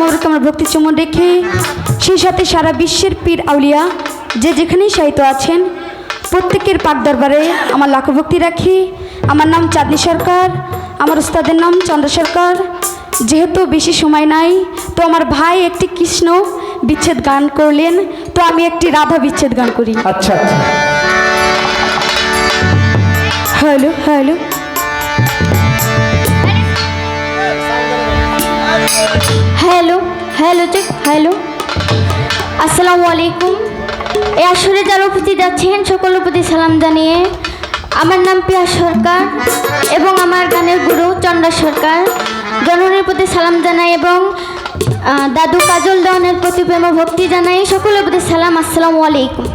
মোবারক আমার ভক্তি চুমন রেখে সেই সাথে সারা বিশ্বের পীর আউলিয়া যে যেখানেই সাহিত্য আছেন প্রত্যেকের পাক দরবারে আমার লাখো ভক্তি রাখি। আমার নাম চাঁদনি সরকার আমার উস্তাদের নাম চন্দ্র সরকার। যেহেতু বেশি সময় নাই তো আমার ভাই একটি কৃষ্ণ বিচ্ছেদ গান করলেন তো আমি একটি রাধা বিচ্ছেদ গান করি। আচ্ছা আচ্ছা। Hello hello. Hello check hello. আসসালামু আলাইকুম। এই আসরে যারা উপস্থিত আছেন, সকলের প্রতি সালাম জানিয়ে আমার নাম পিয়া সরকার এবং আমার গানের গুরু চন্দ্র সরকার। জননের প্রতি সালাম জানাই এবং দাদু কাজল দেওয়ানের প্রতি প্রেম ভক্তি জানাই, সকলের প্রতি সালাম। আসসালামু আলাইকুম।